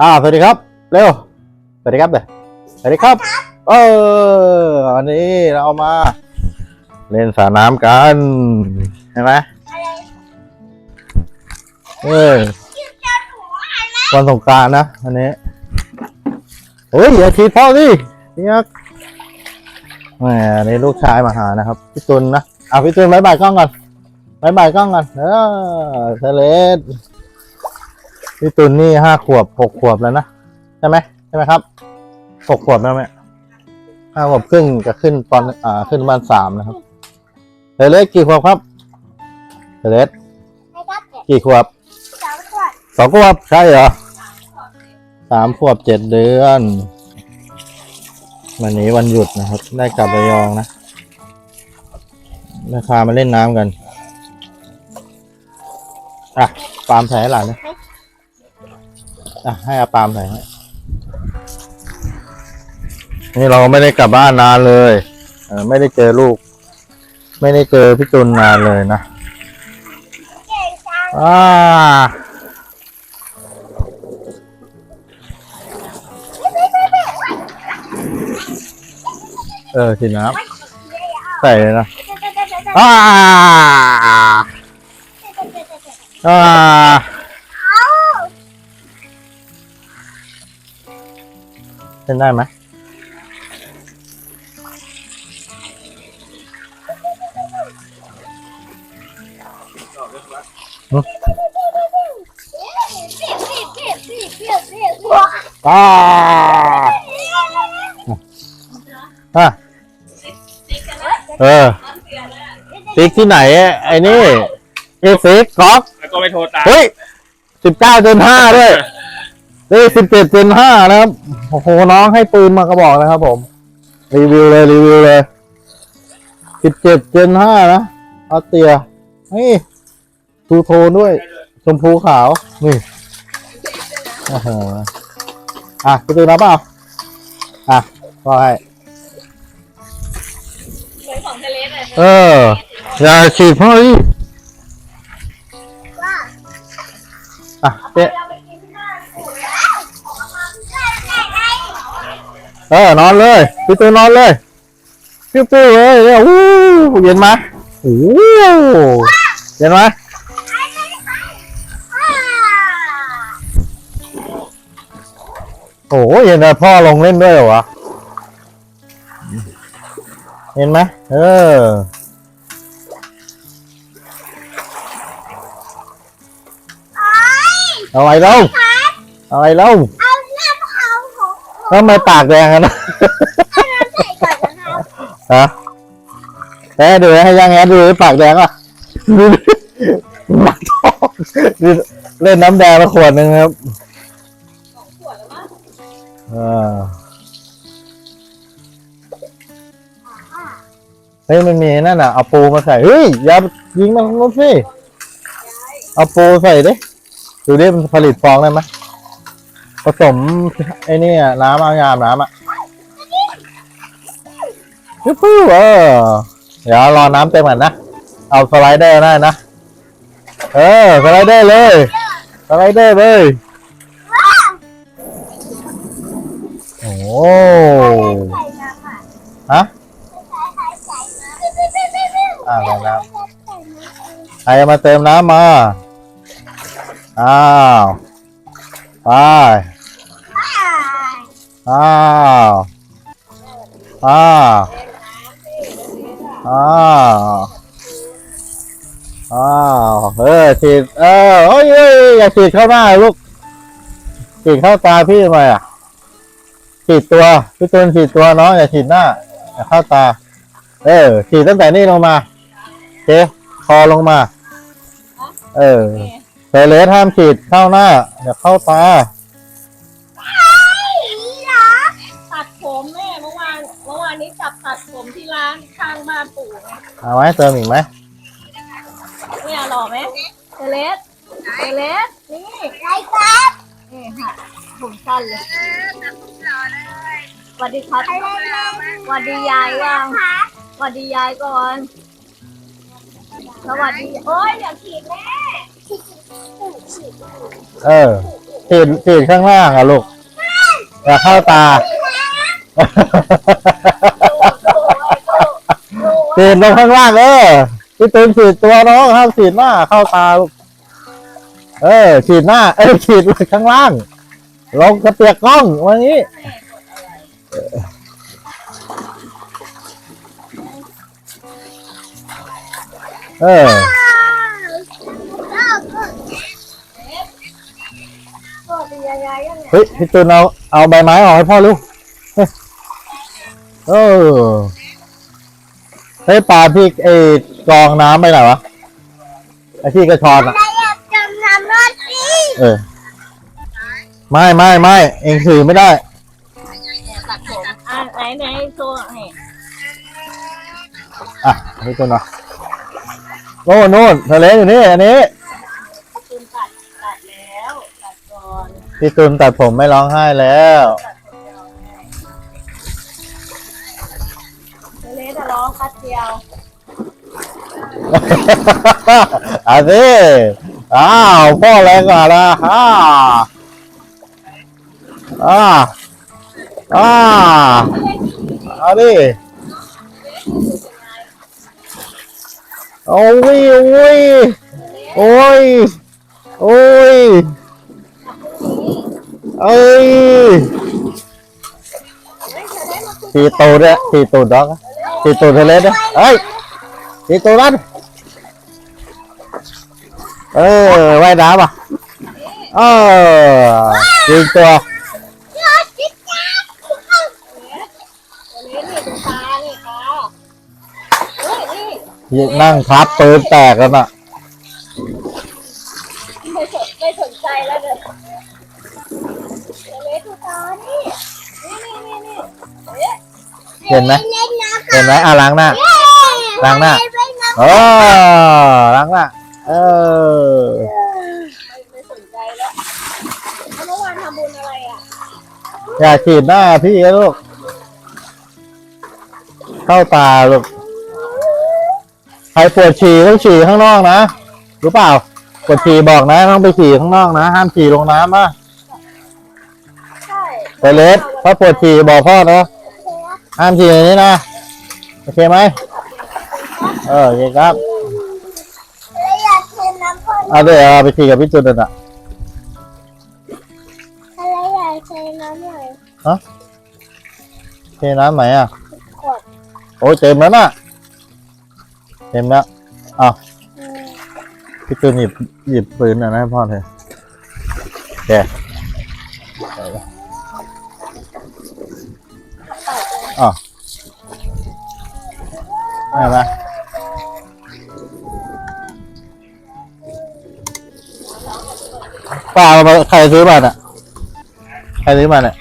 อ่าสวัสดีครับ เร็วสวัสดีครับเด้อสวัสดีครับ เออวันนี้เรามา เล่นสระน้ำกันใช่ไหมเออวันสงกรารนะวันนี้เฮ้ยอย่าทีพ่อดิเนี่ยแหมนี่ลูกชายมาหานะครับพี่ตุลนะอะพี่ตุลบายบายกล้องก่อนบายบายกล้องก่อนเออเทเลส พี่ตุลนี่ห้าขวบหกขวบแล้วนะใช่ไหมใช่ไหมครับหกขวบแล้วไหมห้าขวบครึ่งจะขึ้นตอนอ่าขึ้นประมาณสามนะครับเทเลสกี่ขวบครับเทเลสไม่ได้เด็กกี่ขวบสองขวดสองขวบใช่เหรอสามขวบเจ็ดเดือน วันนี้วันหยุดนะครับ ได้กลับระยองนะราคามาเล่นน้ำกัน อะ ปาล์มใส่ให้หลานเลย อะให้อาปาล์มใส่ให้นี่เราไม่ได้กลับบ้านนานเลยเออไม่ได้เจอลูก ไม่ได้เจอพี่จุนนานเลยนะอ่าเออทีน้ำใส่เลยนะอ่าอ่า นได้ไหมอ่าอะเออฟิกที่ไหน ไอ้นี่เอฟิกก๊อกแล้วก็ไปโทรตามเฮ้ยสิบเก้าเจนห้าด้วย นี่สิบเจ็ดเจนห้านะครับ โอ้โห น้องให้ปืนมากระบอกนะครับผม รีวิวเลยรีวิวเลยสิบเจ็ดเจนห้านะเอาเตียนี่ทูโทนด้วย ชมพูขาว นี่โอ้โหอะไปดูนะเปล่าอะก็ให้เหมือนของทะเลเลยเออ อย่าฉีดพ่อดิอะเจ๊ เออนอนเลยพี่ตูนนอนเลยปิ้วปิ้วเลยเนี่ยอู้เย็นไหมโอ้เย็นไหมโอ้เย็นเลยพ่อลงเล่นด้วยเหรอวะเห็นไหมเออเอาอะไรเล่าเอาอะไรเล่า เอาน้ำเอาของ ทำไมปากแดงกันนะใส่ก่อนนะครับฮะแม่ดูให้ยังไงดูปากแดงอะดูดิปากทองดูเล่นน้ำแดงมาขวดหนึ่งครับอ่าเฮ้ยมันมีนั่นอะเอาปูมาใส่เฮ้ยอย่ายิงมันลงสิเอาปูใส่ดิดูดิมันผลิตฟองได้ไหม ผสมไอ้นี่น้ำเอายามน้ำอะยูฮูเออเดี๋ยวรอน้ำเต็มก่อนนะ เอาสไลเดอร์ได้นะ เออสไลเดอร์เลยสไลเดอร์เลยโอ้โหฮะอ่าน้ำใครมาเติมน้ำมา อ้าว ไปอ้าวอ้าวอ้าวอ้าวเออฉีดเออโอ้ยเอ้ยอย่าฉีดเข้าหน้าลูกฉีดเข้าตาพี่ทำไมอะฉีดตัวพี่ตูนฉีดตัวน้องอย่าฉีดหน้าอย่าเข้าตา เออฉีดตั้งแต่นี่ลงมาโอเคคอลงมา เออ เทเลสห้ามฉีดเข้าหน้าอย่าเข้าตาตัดผมแม่เมื่อวานเมื่อวานนี้จับตัดผมที่ร้านข้างบ้านปู่ไงเอาไหมเติมอีกไหมเนี่ยหล่อไหมเทเลสเทเลสนี่ไรครับนี่ค่ะผมสั้นเลยสวัสดีครับสวัสดียายว่างสวัสดียายก่อน สวัสดี โอ้ยอย่าขีดแม่ เออโอ้โหฉีดฉีดข้างล่างอะลูกอย่าเข้าตาฉีดลงข้างล่างเออพี่ตูนฉีดตัวน้องห้ามฉีดหน้าเข้าตาลูกเออฉีดหน้า เออฉีดข้างล่างลงกระเปียกกล้องวันนี้เออ เฮ้ยพี่ตูนเอาเอาใบไม้ออกให้พ่อลูกเฮ้ยเออเฮ้ยปลาพี่ไอ้กรองน้ำไปไหนวะไอ้ที่กระชอนอะอะไรอยากจำทำรถสิเออไม่ไม่ไม่เองถือไม่ได้ตัดผมอะไหนไหนโชว์ให้อะพี่ตูนเอาโน่นโน่นทะเลอยู่นี่อันนี้ พี่ตูนตัดผมไม่ร้องไห้แล้วตัดผมยาวให้เล็กจะร้องคัดเดียวเอาสิอ้าวพ่อแรงกว่าละฮ่าอ่าอ่าเอาดิโอ้ยโอ้ยโอ้ยโอ้ย เอ้ยตีตูดเนี่ยตีตูดดอกตีตูดทะเลเนี่ยเฮ้ยตีตูดนั่นเออว่ายน้ำอะเออยิงตัวนั่งพับปืนแตกแล้วน่ะ เห็นไหมเล่นน้ำเห็นไหมอะล้างหน้าล้างหน้าเล่นน้ำเออล้างหน้าเออไม่ไม่สนใจแล้วแล้วเมื่อวานทำบุญอะไรอะอย่าฉีดหน้าพี่นะลูกเข้าตาลูกใครปวดฉี่ต้องฉี่ข้างนอกนะรู้เปล่าปวดฉี่บอกนะต้องไปฉี่ข้างนอกนะห้ามฉี่ลงน้ำนะใช่ไปเลสถ้าปวดฉี่บอกพ่อนะ ห้ามฉี่ในนี้นะ โอเคไหมเออโอเคครับแล้วอยากเล่นน้ำพ่นเอาเดี๋ยวเอาไปฉี่กับพี่จุนน่ะอะไรอยากเล่นน้ำหน่อยเทน้ำไหมอะขวดโอ้ยเต็มแล้วน่ะ เต็มแล้วอ้าวอืมพี่จุนหยิบหยิบปืนน่ะนะให้พ่อเถอะแก อ๋อได้ไหมปลาใครซื้อมาเนี่ยใครซื้อมาเนี่ย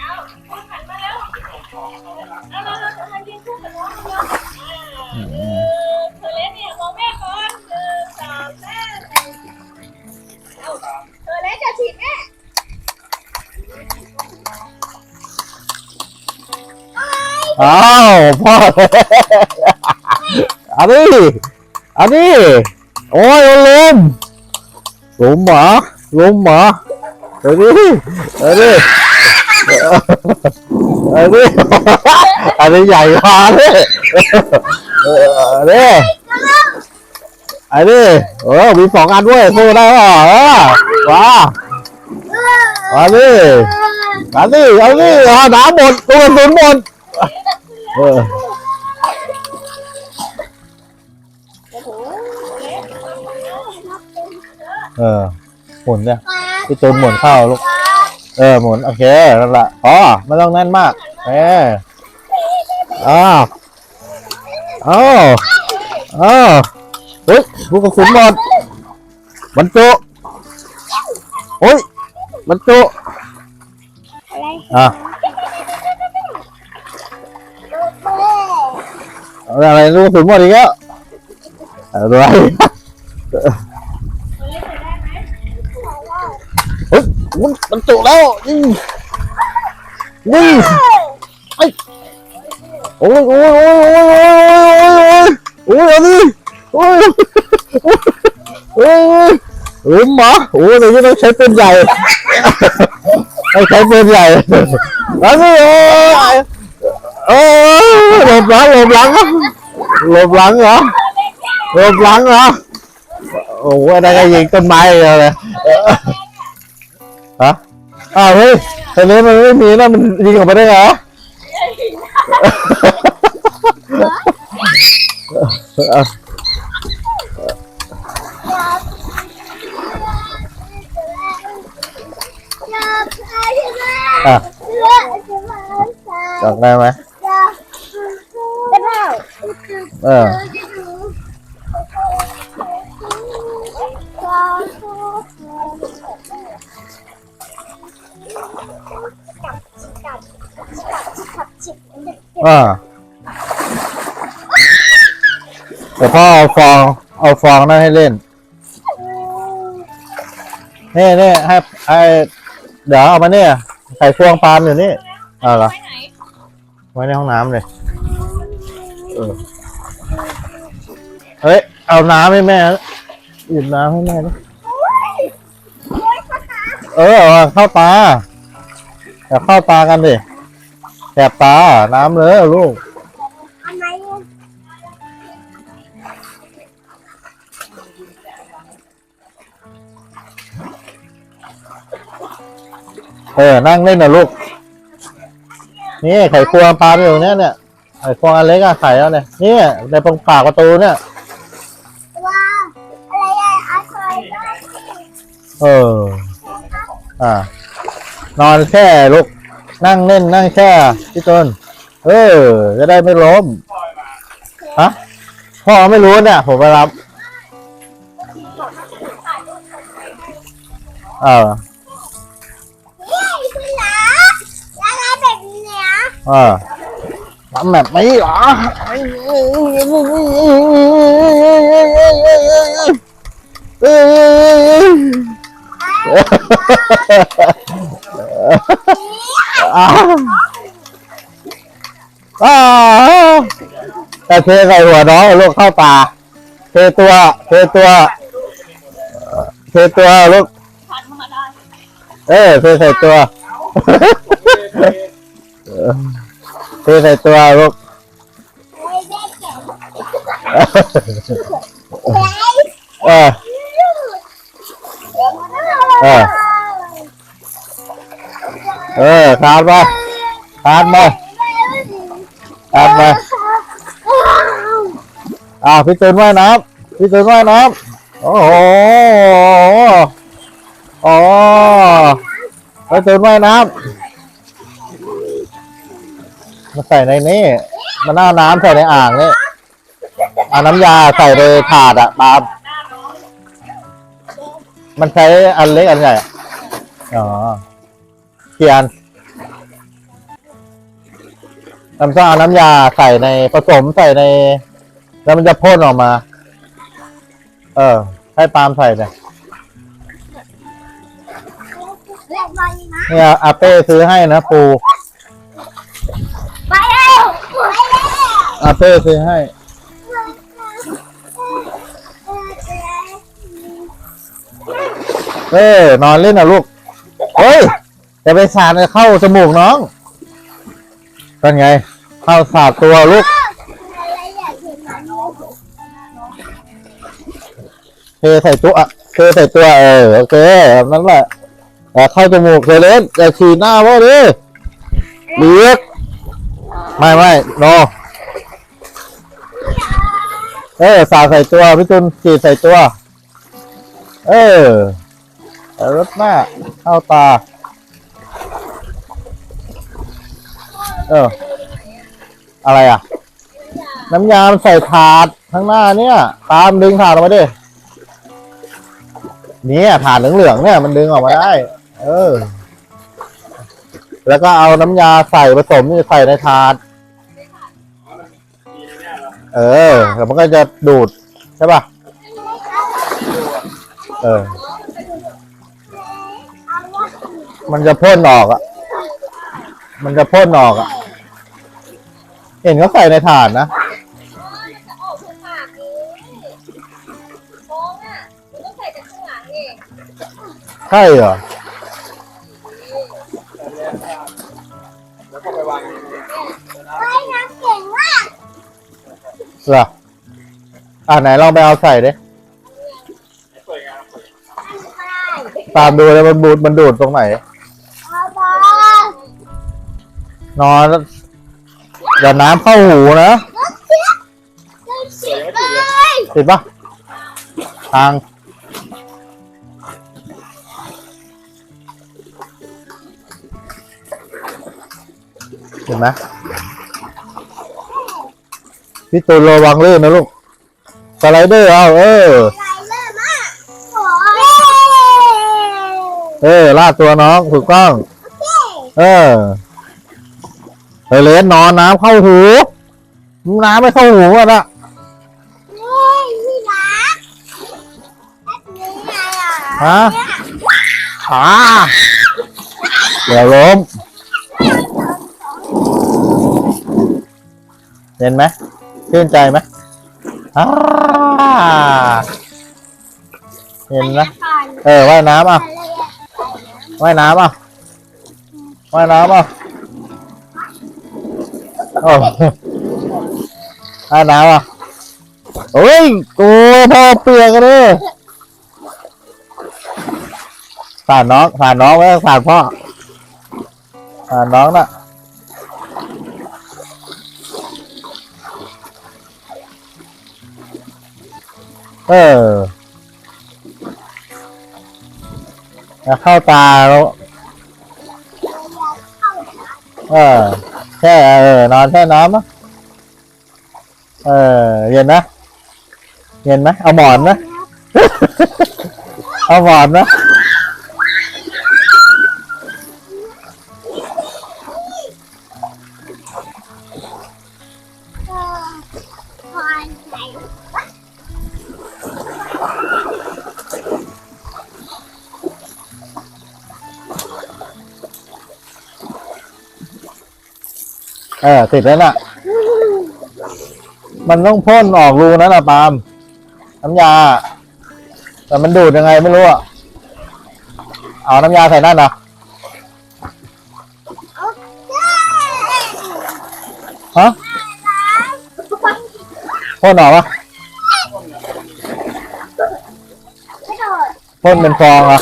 พ่ออันนี้อันนี้โอ้ยลมลมหรอลุมหรอเอันนี้อันนี้อันนี้อันนี้ใหญ่กว่าเลยอันนี้อันนี้โอ้มีสองอันด้วยสู้ได้ป่ะเออว้าอันนี้อันนี้อันนี้อะน้ำหมดตัวกระสุนหมด เออโอ้โหเล่นเออหมุนเนี่ยพี่ตูนหมุนเข้าลูก เออหมุนโอเคนั่นแหละอ๋อไม่ต้องแน่นมากเอออ้าวอ้าวอ้าวเฮ้ยลูกกระสุนหมดบรรจุโอ้ยบรรจุอะไรอะ อะไรลูกกระสุนหมดอีกแล้วอะไรเฮ้ยมันบรรจุแล้วยิงยิงโอ้ยโอ้ยโอ้ยโอ้ยโอ้ยโอ้ยโอ้ยเอาดิโอ้ยโอ้ยโอ้ยโอ้ยหมาโอ้ยเดี๋ยวนี้ต้องใช้ปืนใหญ่ไม่ใช้ปืนใหญ่แล้วนี่โอ้ย โอ้ยหลบหลังหลบหลังหลบหลังเหรอหลบหลังเหรอโอ้โหได้ก็ยิงต้นไม้เลยฮะอ้าวเฮ้ยทะเลมันไม่มีนะมันยิงออกมาได้เหรออะจอกได้ไหม เอออ่าเดี๋ยวพ่อเอาฟอง เอาฟองนั่นให้เล่นนี่นี่ให้ให้เดี๋ยวเอามาเนี่ยไข่ฟวงปาล์มอยู่นี่เอาเหรอไปไหนไว้ในห้องน้ำเลยเออ เฮ้ย เอาน้ำให้แม่นะหยิบน้ำให้แม่ดิเออเอาเข้าตาอย่าเข้าตากันดิแสบตา น้ำเลยลูกเออ นั่งเล่นนะลูก นี่ไข่ควงปลาไปอยู่เนี้ยเนี่ยไข่ควงอันเล็กอะไข่แล้วเนี่ย นี่ในตรงปากประตูเนี่ย เออ อ่า นอนแช่ลูกนั่งเล่นนั่งแช่พี่ต้น เออ จะได้ไม่ล้มฮะพ่อไม่รู้เนี่ยผมไปรับเออเออทำแบบนี้เหรออ้าวอ้าว แต่เทใส่หัวน้องลูกเข้าตาเทตัวเทตัวเทตัวลูกเข้ามาได้เออเทใส่ตัวเทใส่ตัวลูก เออ เออคานมาคานมาคานมาอ้าพี่ตูนว่ายน้ำพี่ตูนว่ายน้ำโอ้โหโอ๋อพี่ตูนว่ายน้ำมาใส่ในนี้มาหน้าน้ำใส่ในอ่างนี่เอาน้ำยาใส่ในถาดอะปาล์มมันใช้อันเล็กอันใหญ่ อ๋อเกียน ทำต้องเอาน้ำยาใส่ในผสมใส่ใน แล้วมันจะพ่นออกมา เออ ให้ปาล์มใส่เนี่ยเนี่ยอาเป้ซื้อให้นะปูไปแล้วไปแล้วอาเป้ซื้อให้เออนอนเล่นนะลูกเฮ้ยจะไปสาดเข้าจมูกน้องเป็นไง ข้าสาดตัวลูกอะไรอยากเทใส่ตัวเทใส่ตัวเออโอเคแบบนั้นแหละแต่เข้าจมูกเคยเล่นแต่ฉีดหน้าพ่อดิเลียกไม่ไม่โนเออสาดใส่ตัวพี่ตุนฉีดใส่ตัว เออรถหน้าเข้าตา เออ อะไรอะ น้ำยามใส่ถาดข้างหน้าเนี่ย ตามดึงถาดออกมาดิเนี่ยถาดเหลืองๆเนี่ย มันดึงออกมาได้ เออ แล้วก็เอาน้ำยาใส่ผสมนี่ใส่ในถาด เออแล้วมันก็จะดูดใช่ป่ะ เออ มันจะพ่นออกอะ มันจะพ่นออกอะ เห็นเขาใส่ในถาดนะมันจะออกข้างหลังนี้โค้งอะมันต้องใส่จากข้างหลังเองใช่เหรอ แล้วก็ไปวางว่ายน้ำเก่งมากเหรอ อ่าไหนลองไปเอาใส่ดิสวยงามได้ตามดูเลยมันบูดมันดูดตรงไหน เอาบอลนอน อย่าน้ำเข้าหูนะรถเสียรถเสียเลยติดปะทางเห็นไหมพี่ตูนระวังลื่นนะลูกสไลเดอร์เอาเออไรเลิศมากโอ้ยเออลาดตัวน้องถูกต้อง เออ เฮเลสนอนน้ำเข้าหู น้ำไม่เข้าหูอะนะเฮ้ยพี่รักแบบนี้ไงอะฮะอ่าเดี๋ยวล้มเห็นไหมชื่นใจไหมอ่าเห็นไหมก่อนเออว่ายน้ำอะอะไรอะว่ายน้ำอะว่ายน้ำอะโอายน้ำอะโอ้ยกูพ่อเปียกเลยผ่านน้องผ่านน้องไว้ผ่านพ่อผ่านน้องน่ะเออแล้วเข้าตาแล้ว เออ แช่เออนอนแช่น้ำอะเออเย็นนะเย็นไหมเอาหมอนนะ เอาหมอนนะเออก่อนไหน เออติดแล้วน่ะ มันต้องพ่นออกรูนั่นน่ะปาล์มน้ำยา แต่มันดูดยังไงไม่รู้อะเอาน้ำยาใส่นั่นเหรอฮะพ่นออกปะกระโดดพ่นเป็นฟองเหรอะ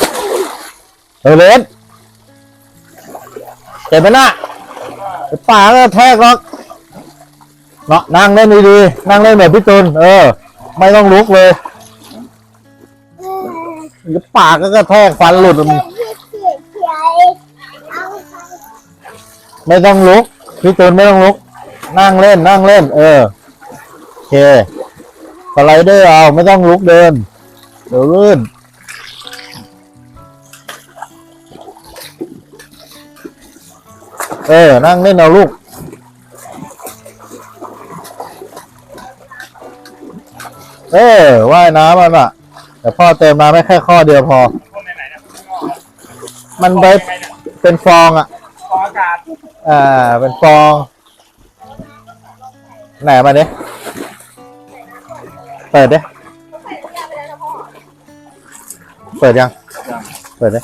เฮ้ยเลสเจ็บไหมน่ะ ป่าก็แทกหรอกเนาะนั่งเล่นดีๆนั่งเล่นแบบพี่ตุลเออ ไม่ต้องลุกเลยเออปากก็กระแทกฟันหลุดไปไม่ต้องลุกพี่ตูนไม่ต้องลุก นั่งเล่นนั่งเล่น เออโอเคสไลเดอร์เอาไม่ต้องลุกเดินเดี๋ยวลื่น เออ นั่งเล่นเอาลูก เออว่ายน้ำมันอะ แต่พ่อเติมน้ำไม่แค่ข้อเดียวพอ มันไปเป็นฟองอะฟองอากาศอ่า เป็นฟอง ไหนมาเปิดดิใส่น้ยาไปแล้วนะพ่อเปิดยัง เปิดดิ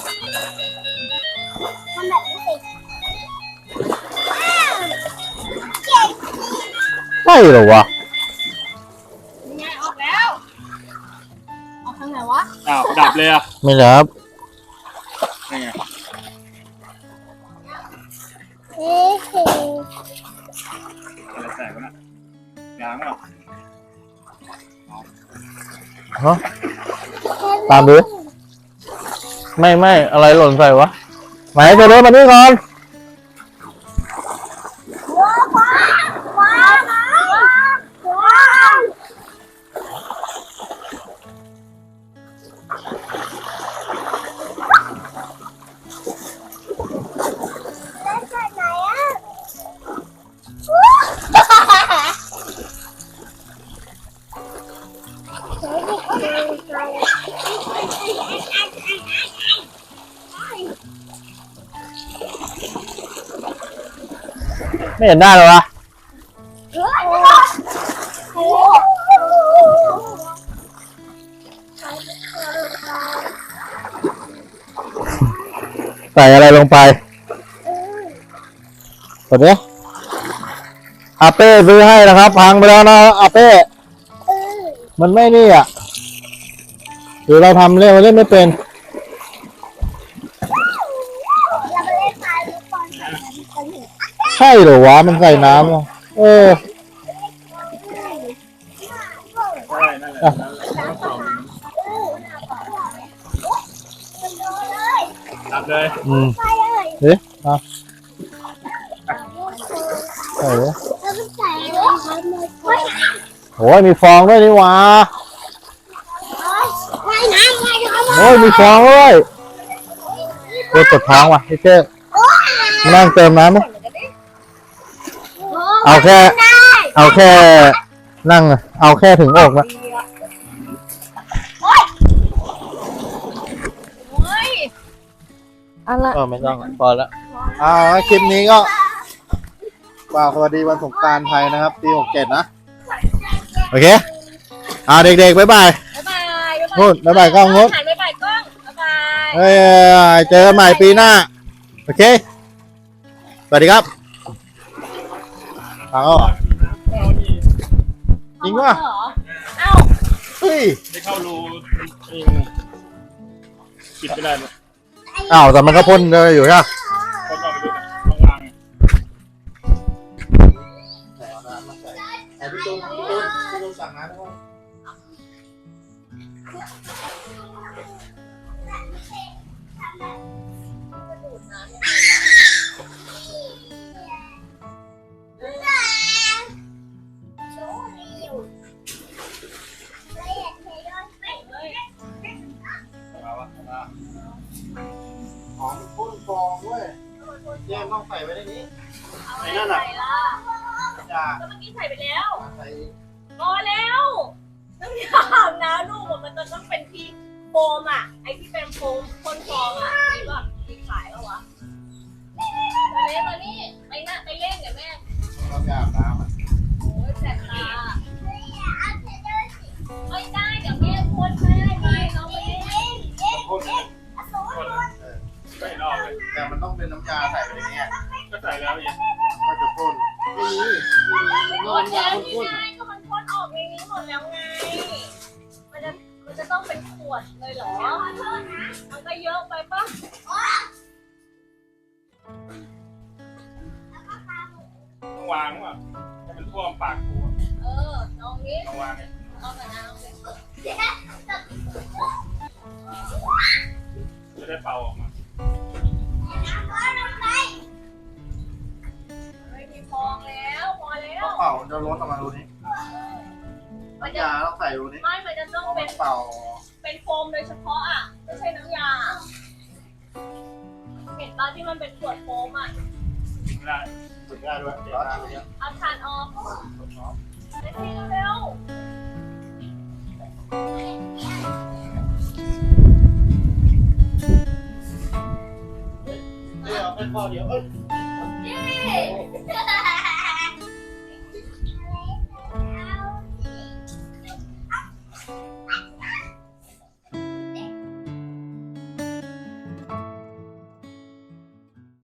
ช่เหรอวะยังไงออกแล้วออกทางไหนวะอ้าวดับเลยอะไม่รับนี่ไงเฮ้ยอะไรแตกวะน่ะยางเหรอฮะ ตามดู ไม่ไม่อะไรหล่นใส่วะไหนจะเดินมานี่ก่อน ไม่เห็นได้าเลยวะใส่อะไรลงไปดเนี้ยอาเป้ซื้อให้นะครับ พังไปแล้วนะอาเป้ มันไม่นี่อะหรือเราทำเล่นเล่นไม่เป็น เราไปเล่นปลาลูกบอลกันกันเถอะ ใช่เหรอวะมันใส่น้ำอะเออใช่นั่นแหละนั่นแหละเออมันโดนเลยรับเลยอืมไปเลยเอ๊ะอะใส่เลยแล้วมันใส่เลยครับมันโอ้ยโอ้ยมีฟองด้วยนี่หวะว่ายน้ำว่ายน้ำโอ้ยมีฟองด้วยเจ๊ปวดท้องว่ะพี่เจ๊มานั่งเติมน้ำไหม เอาแค่ได้เอาแค่ นั่งอะเอาแค่ถึงอกนะโอ้ยอะไรก็ไม่ต้องพอแล้วเอาคลิปนี้ก็ฝากสวัสดีวันสงกรารไทยนะครับปีหกเจ็ดนะ โอเค อ่าเด็กๆ บ๊ายบาย บ๊ายบายนู่นบ๊ายบายกล้องนู้นหันบ๊ายบายกล้องบ๊ายบาย เฮ้ยเจอกันใหม่ปีหน้า โอเค สวัสดีครับ ฟังเอาเหรอเอานี่จริงป่ะเหรอเอ้าเฮ้ยได้เข้ารูนี่ปิดไม่ได้เลยอ้าวแต่มันก็พ่นเลยอยู่ใช่ไหมคนก็ไปดูต้องวางพี่ตูนพี่ตูนพี่ตูนสั่งน้ำให้ม องเว้ยแยมต้องใส่ไว้ในนี้ไอ้นั่นอะจ้าก็เมื่อกี้ใส่ไปแล้วใส่พอแล้วน้ำยาอาบน้ำลูกอะมันจะต้องเป็นที่โฟมอะ ไอ้ที่เป็นโฟมพ่นฟองอะมีป่ะมีขายแล้ววะ ยาใส่ไปในนี้ก็ใส่แล้วยังมันจะพ่นไม่มีมันหมต้องดน้ำยาแล้วพ่นี่นไงก็มันพ่น แล้วเป่ามันจะล้นออกมารูนี้มันน้ำจะยาต้องใส่รูนี้ไม่มันจะต้องเป็นเป่าเป็นโฟมโดยเฉพาะอะ ไม่ใช่น้ำยา เห็นปะที่มันเป็นขวดโฟมอะไม่ได้ฝึกได้ด้วยร้อนอะไรเงี้ยเอาทานออกไปทีเร็วเดี๋ยวเป็นพอเดี๋ยวเอ้ยๆ